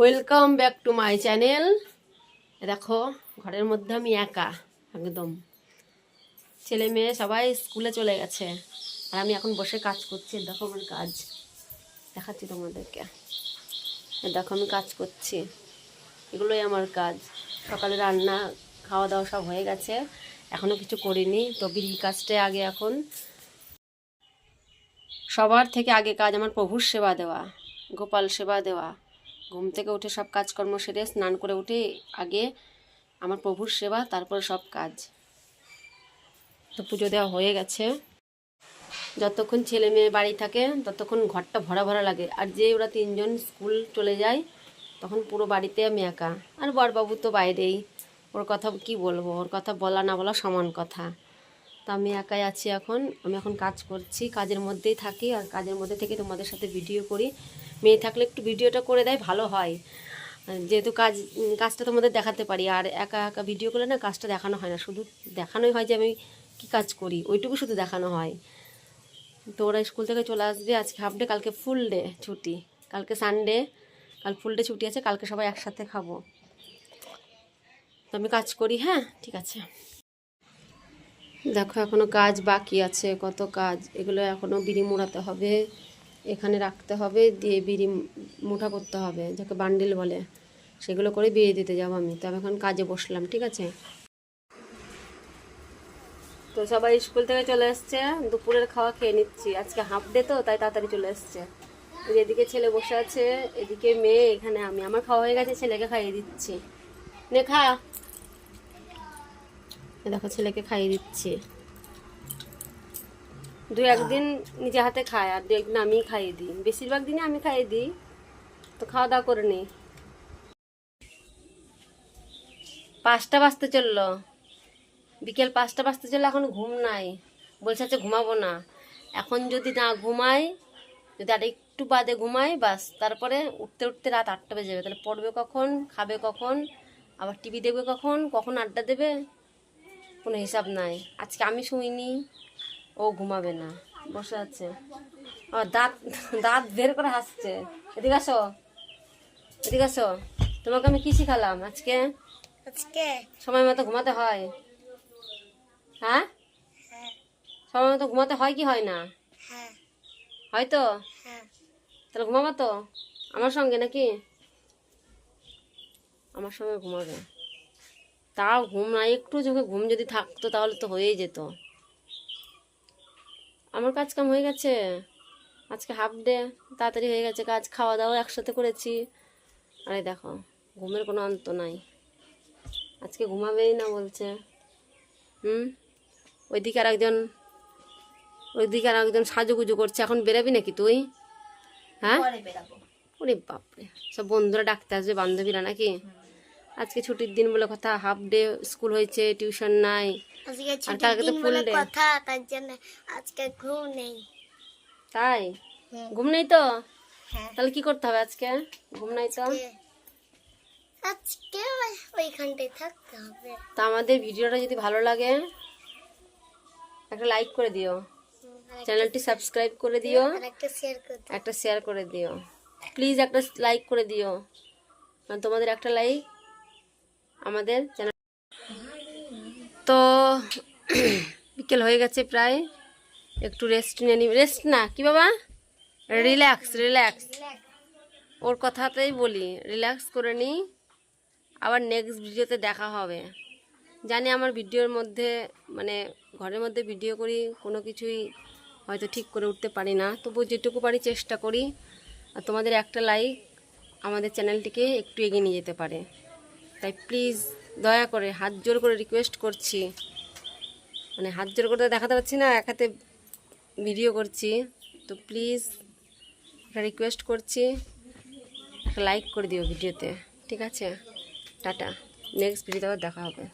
Welcome back to my channel দেখো, ঘরের মধ্যে আমি একা, একদম। ছেলে মেয়ে সবাই স্কুলে চলে গেছে, আর আমি এখন বসে কাজ করছি। দেখো আমার কাজ, দেখাচ্ছি তোমাদেরকে। দেখো আমি কাজ করছি, এগুলোই আমার কাজ। সকালে রান্না খাওয়া দাওয়া সব হয়ে গেছে। এখনও কিছু করিনি, তো বিড়ি কাজটা আগে এখন। সবার থেকে আগে কাজ আমার প্রভুর সেবা দেওয়া, গোপাল সেবা দেওয়া। ঘুম থেকে উঠে সব কাজকর্ম সেরে স্নান করে উঠে আগে আমার প্রভুর সেবা, তারপরে সব কাজ। তো পুজো দেওয়া হয়ে গেছে। যতক্ষণ ছেলে মেয়ে বাড়ি থাকে, ততক্ষণ ঘরটা ভরা ভরা লাগে। আর যে ওরা তিনজন স্কুল চলে যায়, তখন পুরো বাড়িতে আমি একা। আর বরবাবু তো বাইরেই। ওর কথা কি বলব? ওর কথা বলা না বলা সমান কথা। তো আমি একাই আছি এখন। আমি এখন কাজ করছি, কাজের মধ্যেই থাকি। আর কাজের মধ্যে থেকে তোমাদের সাথে ভিডিও করি। মেয়ে থাকলে একটু ভিডিওটা করে দেয়, ভালো হয়। যেহেতু কাজ, কাজটা তোমাদের দেখাতে পারি, আর একা একা ভিডিও করলে না কাজটা দেখানো হয় না। শুধু দেখানোই হয় যে আমি কী কাজ করি, ওইটুকু শুধু দেখানো হয়। তো ওরা স্কুল থেকে চলে আসবে, আজকে হাফ ডে কালকে ফুল ডে ছুটি। কালকে সানডে কাল ফুল ডে ছুটি আছে, কালকে সবাই একসাথে খাব। তো আমি কাজ করি হ্যাঁ ঠিক আছে। দেখো এখনও কাজ বাকি আছে, কত কাজ, এগুলো এখনও বিড়ি মোড়াতে হবে। এখানে রাখতে হবে, দিয়ে বিড়ি মুঠা করতে হবে, যাকে বান্ডিল বলে। সেগুলো করে বিড়ি দিতে যাব আমি। তো আমি এখন কাজে বসলাম, ঠিক আছে? তো সবাই স্কুল থেকে চলে এসছে, দুপুরের খাওয়া খেয়ে নিচ্ছি। আজকে হাফ ডে তো, তাই তাড়াতাড়ি চলে এসছে। এদিকে ছেলে বসে আছে, এদিকে মেয়ে, এখানে আমি। আমার খাওয়া হয়ে গেছে, ছেলেকে খাইয়ে দিচ্ছি। নে খা। দেখো, ছেলেকে খাইয়ে দিচ্ছি। দু একদিন নিজে হাতে খায় আর দু একদিন আমিই খাইয়ে দিই। বেশিরভাগ দিনে আমি খাইয়ে দিই। তো খাওয়া দাওয়া করে নিই। পাঁচটা বাজতে চলল। বিকেল পাঁচটা বাজতে চলল, এখন ঘুম নাই। বলছে আচ্ছা ঘুমাবো না। এখন যদি না ঘুমাই, যদি আর একটু বাদে ঘুমাই, বাস, তারপরে উঠতে উঠতে রাত আটটা বেজে যাবে। তাহলে পড়বে কখন, খাবে কখন, আবার টিভি দেখবে কখন কখন আড্ডা দেবে? কোনো হিসাব নাই। আজকে আমি শুইনি। ও ঘুমাবে না বসে আছে। আমার দাঁত দাঁত বের করে হাসছে। এদিকে আসো এদিকে আসো। তোমাকে আমি কি শিখালাম আজকে? আজকে? সময় মতো ঘুমাতে হয়। হ্যাঁ? হ্যাঁ। সময় মতো ঘুমাতে হয় কি হয় না? হয়। হয়তো হ্যাঁ। তাহলে ঘুমাবো তো? আমার সঙ্গে নাকি? আমার সঙ্গে ঘুমাবে। তাও ঘুম না একটু চোখে ঘুম যদি থাকতো তাহলে তো হয়েই যেত। আমার কাজ কাম হয়ে গেছে। আজকে হাফ ডে তাড়াতাড়ি হয়ে গেছে কাজ খাওয়া দাওয়া একসাথে করেছি। আরে দেখো ঘুমের কোনো অন্ত নাই। আজকে ঘুমাবেই না বলছে। হুম? ওইদিকে আর একজন ওইদিকে আর একজন সাজুগুজু করছে। এখন বেরাবি নাকি তুই? হ্যাঁ? ওরে বাপরে সব বন্ধুরা ডাকতে আসবে বান্ধবীরা নাকি? আজকে ছুটির দিন বলে কথা হাফ ডে স্কুল হয়েছে টিউশন নাই। আজকে আর কালকে তো দিন ফুল ডে কথা তার জন্য আজকে ঘুম নেই। তাই? হ্যাঁ। ঘুম নেই তো? হ্যাঁ। তাহলে কি করতে হবে আজকে? ঘুম নাই তো? আজকে- ওইখানটায় থাকতে হবে। তা আমাদের ভিডিওটা যদি ভালো লাগে একটা লাইক করে দিও। চ্যানেলটি সাবস্ক্রাইব করে দিও একটা শেয়ার করে দিও। প্লিজ একটা লাইক করে দিও। তোমাদের একটা লাইক আমাদের চ্যানেল তো বিকেল হয়ে গেছে প্রায়। একটু রেস্ট নিয়ে নিই রেস্ট না, কি বাবা? রিল্যাক্স রিল্যাক্স ওর কথাতেই বলি রিল্যাক্স করে নিই আবার নেক্সট ভিডিওতে দেখা হবে। জানি আমার ভিডিওর মধ্যে মানে ঘরের মধ্যে ভিডিও করি, কোনো কিছুই হয়তো ঠিক করে উঠতে পারি না। তবু যেটুকু পারি চেষ্টা করি। আর তোমাদের একটা লাইক আমাদের চ্যানেলটিকে একটু এগিয়ে নিয়ে যেতে পারে। তাই প্লিজ দয়া করে হাত জোর করে রিকোয়েস্ট করছি। মানে হাত জোর করে দেখাতে পারছি না, এক হাতে ভিডিও করছি। তো প্লিজ একটা রিকোয়েস্ট করছি, একটা লাইক করে দিও ভিডিওতে ঠিক আছে? টাটা। নেক্সট ভিডিওতে আবার দেখা হবে।